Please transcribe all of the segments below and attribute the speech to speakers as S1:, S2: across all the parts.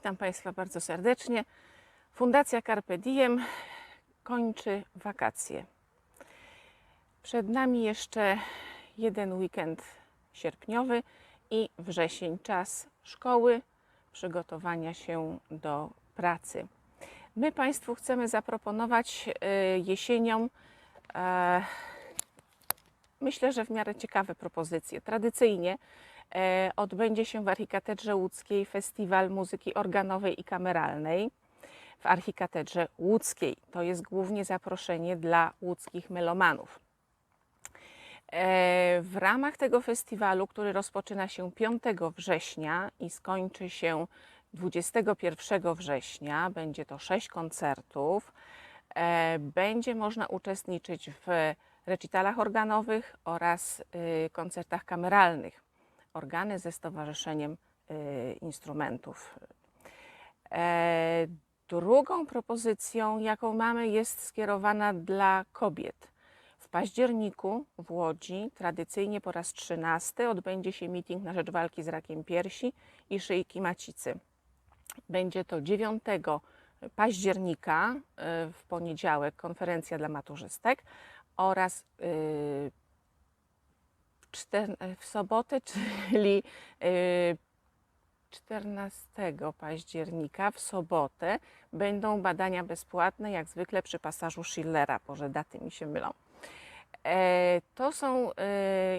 S1: Witam Państwa bardzo serdecznie. Fundacja Carpe Diem kończy wakacje. Przed nami jeszcze jeden weekend sierpniowy i wrzesień, czas szkoły, przygotowania się do pracy. My Państwu chcemy zaproponować e, jesienią e, myślę, że w miarę ciekawe propozycje. Tradycyjnie odbędzie się w Archikatedrze Łódzkiej Festiwal Muzyki Organowej i Kameralnej w Archikatedrze Łódzkiej. To jest głównie zaproszenie dla łódzkich melomanów. E, W ramach tego festiwalu, który rozpoczyna się 5 września i skończy się 21 września, będzie to sześć koncertów. E, Będzie można uczestniczyć w recitalach organowych oraz y, koncertach kameralnych. Organy ze Stowarzyszeniem y, Instrumentów. E, Drugą propozycją, jaką mamy, jest skierowana dla kobiet. W październiku w Łodzi, tradycyjnie po raz 13, odbędzie się meeting na rzecz walki z rakiem piersi i szyjki macicy. Będzie to 9 października y, w poniedziałek konferencja dla maturzystek oraz y, czter- w sobotę, czyli y, 14 października w sobotę będą badania bezpłatne, jak zwykle przy pasażu Schillera, może daty mi się mylą. E, To są e,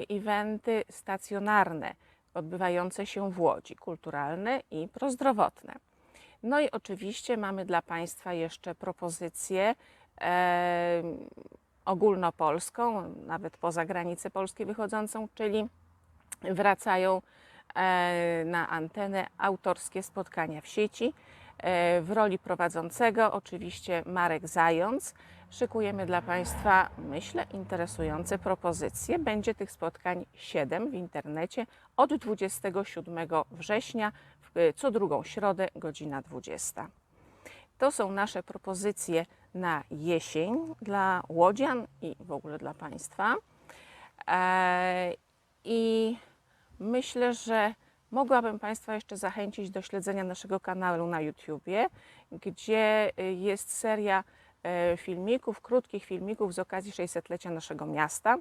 S1: eventy stacjonarne, odbywające się w Łodzi, kulturalne i prozdrowotne. No i oczywiście mamy dla Państwa jeszcze propozycję e, ogólnopolską, nawet poza granicę Polski wychodzącą, czyli wracają e, na antenę autorskie spotkania w sieci. E, W roli prowadzącego oczywiście Marek Zając. Szykujemy dla Państwa, myślę, interesujące propozycje. Będzie tych spotkań 7 w internecie od 27 września, co drugą środę, godzina 20. To są nasze propozycje na jesień dla łodzian i w ogóle dla Państwa. E, I myślę, że mogłabym Państwa jeszcze zachęcić do śledzenia naszego kanału na YouTubie, gdzie y, jest seria e, filmików, krótkich filmików z okazji 600-lecia naszego miasta,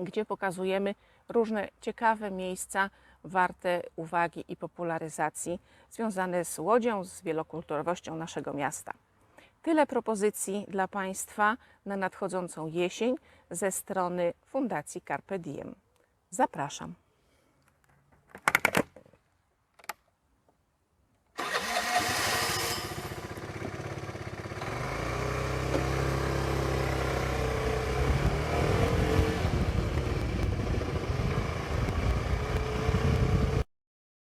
S1: gdzie pokazujemy różne ciekawe miejsca warte uwagi i popularyzacji związane z łodzią, z wielokulturowością naszego miasta. Tyle propozycji dla Państwa na nadchodzącą jesień ze strony Fundacji Carpe Diem. Zapraszam.